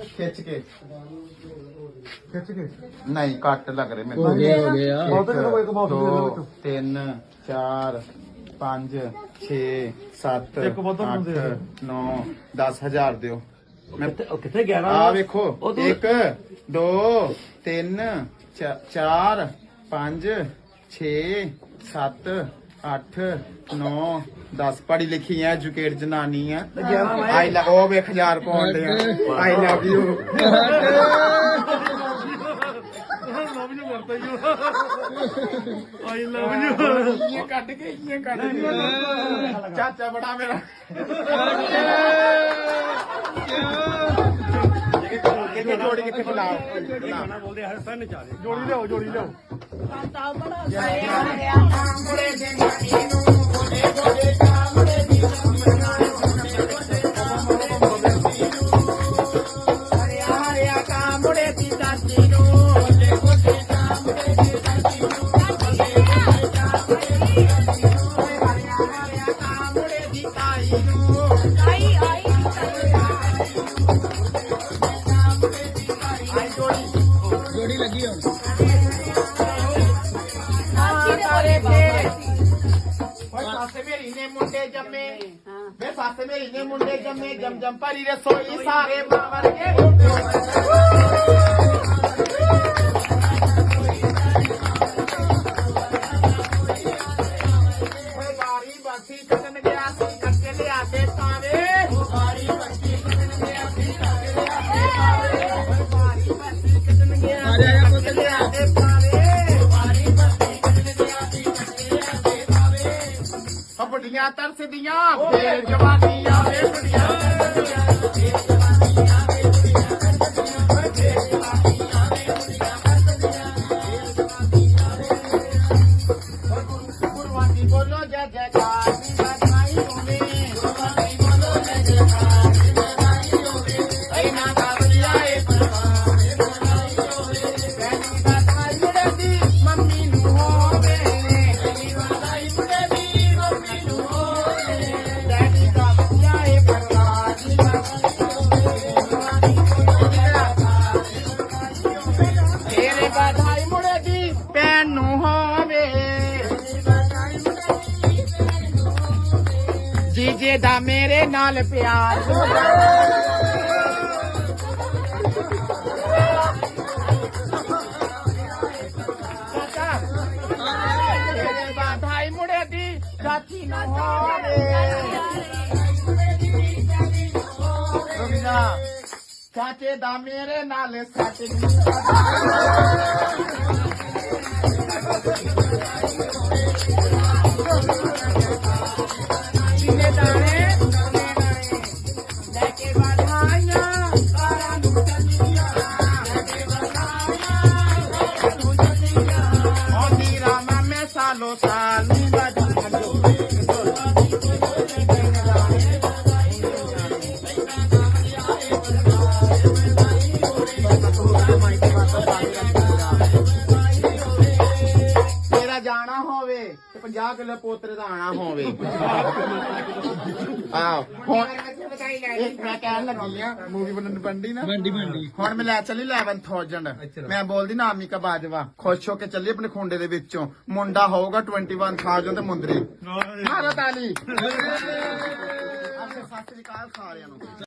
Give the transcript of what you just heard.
ਖਿੱਚ ਕੇ। ਖਿੱਚ ਕੇ? ਨਹੀਂ ਕੱਟ ਲੱਗ ਰਹੇ ਮੈਨੂੰ ਹੋ ਗਿਆ ਹੋ ਗਿਆ। ਬਹੁਤੇ ਚਲੋ ਇੱਕ ਬਾਕਸ ਦੇ ਦੇ ਦੋ ਵਿੱਚੋਂ। ਤਿੰਨ ਚਾਰ ਪੰਜ 6 7 ਇੱਕ ਬੋਤਲ ਹੁੰਦੀ ਹੈ। 9 10 ਹਜ਼ਾਰ ਦਿਓ। ਮੈਂ ਕਿੱਥੇ 11 ਆ ਵੇਖੋ। ਉਹ ਤੂੰ- 1 2 3 4 5 6 7 8 9 10 ਪੜੀ ਲਿਖੀ ਐ ਐਜੂਕੇਟ ਜਨਾਨੀ ਆ। ਆਈ ਲਵ ਉਹ ਵੇਖ ਹਜ਼ਾਰ ਪਾਉਣ ਦੇ I love you love you ਕਰਤਾ ਹੀ ਆਈ ਲਵ ਯੂ ਇਹ ਕੱਢ ਕੇ ਇਹ ਕੱਢ ਕੇ। ਚਾਚਾ ਬੜਾ ਮੇਰਾ। ਕਿੱਥੇ ਜੋੜੀ ਕਿੱਥੇ ਬੁਲਾਓ ਬੋਲਦੇ ਹਰ ਸੰਨ ਚਾਲੇ ਜੋੜੀ ਲਿਆਓ ਜੋੜੀ ਲਿਆਓ। ਜੋੜੀ ਓਏ ਸਾਸੇ ਮੇਰੀ ਨੇ ਮੁੰਡੇ ਜੰਮੇ। ਵੇ ਸਾਸੇ ਮੇਰੀ ਨੇ ਮੁੰਡੇ ਜੰਮੇ। ਜਮ ਜਮ ਭਰੀ ਰਸੋਈ ਸਾਰੇ ਮਾਂ ਵਰਗੇ ਪਾਵੇ ਹੱਬੜੀਆਂ ਤਰਸਦੀਆਂ ਫੇਰ ਜਵਾਨੀਆਂ ਵੇਖੜੀਆਂ ਬੋਲੋ ਜੈ ਜੈ ਤੇਰੇ ਬਧਾਈ ਮੁੰਡੇ ਦੀ ਭੈਣ ਨੂੰ ਹੋਵੇ। ਜੀਜੇ ਦਾ ਮੇਰੇ ਨਾਲ ਪਿਆਰ। ਚਾਚਾ ਮੁੜੇ ਦੀ ਚਾਚੀ ਨੂੰ ਹੋਵੇ। ਚਾਚੇ ਦਾ ਮੇਰੇ ਨਾਲ ਸੱਚ ਜਿਨੇ ਦਾਣੇ? ਲੈ ਕੇ ਵਧਾਈਆਂ ਸਾਰਾ ਨੂੰ ਚੱਲੀਆਂ ਲੈ ਕੇ ਵਧਾਈਆਂ ਸਾਰਾ ਨੂੰ ਚੱਲੀਆਂ ਆਉਂਦੀ ਰਾਮਾ ਮੈਂ ਸਾਲੋ ਸਾਲ ਨੂੰ ਵਧਾਈਆਂ। ਜਾਣਾ ਹੋਵੇ ਤੇ 50 ਕਿਲੋ ਪੋਤਰੇ ਦਾ ਆਣਾ ਹੋਵੇ। ਆਹ ਹੁਣ ਇਹ ਮੈਂ ਕਹਿਣ ਲੱਗੀ ਆ ਮੂਵੀ ਬਣਨ ਬੰਦੀ ਨਾ। ਮੰਡੀ ਮੰਡੀ ਹੁਣ ਮੈਂ ਲੈ ਚੱਲੀ 11000 ਮੈਂ ਬੋਲਦੀ ਨਾ ਆਮਿਕਾ ਬਾਜਵਾ ਖੁਸ਼ ਹੋ ਕੇ ਚੱਲੀ ਆਪਣੇ ਖੁੰਡੇ ਦੇ ਵਿੱਚੋਂ। ਮੁੰਡਾ ਹੋਊਗਾ 21000 ਤੇ ਮੁੰਦਰੀ। ਮਾਰੋ ਤਾਲੀ ਸਤਿ ਸ੍ਰੀ ਅਕਾਲ ਸਾਰਿਆਂ ਨੂੰ।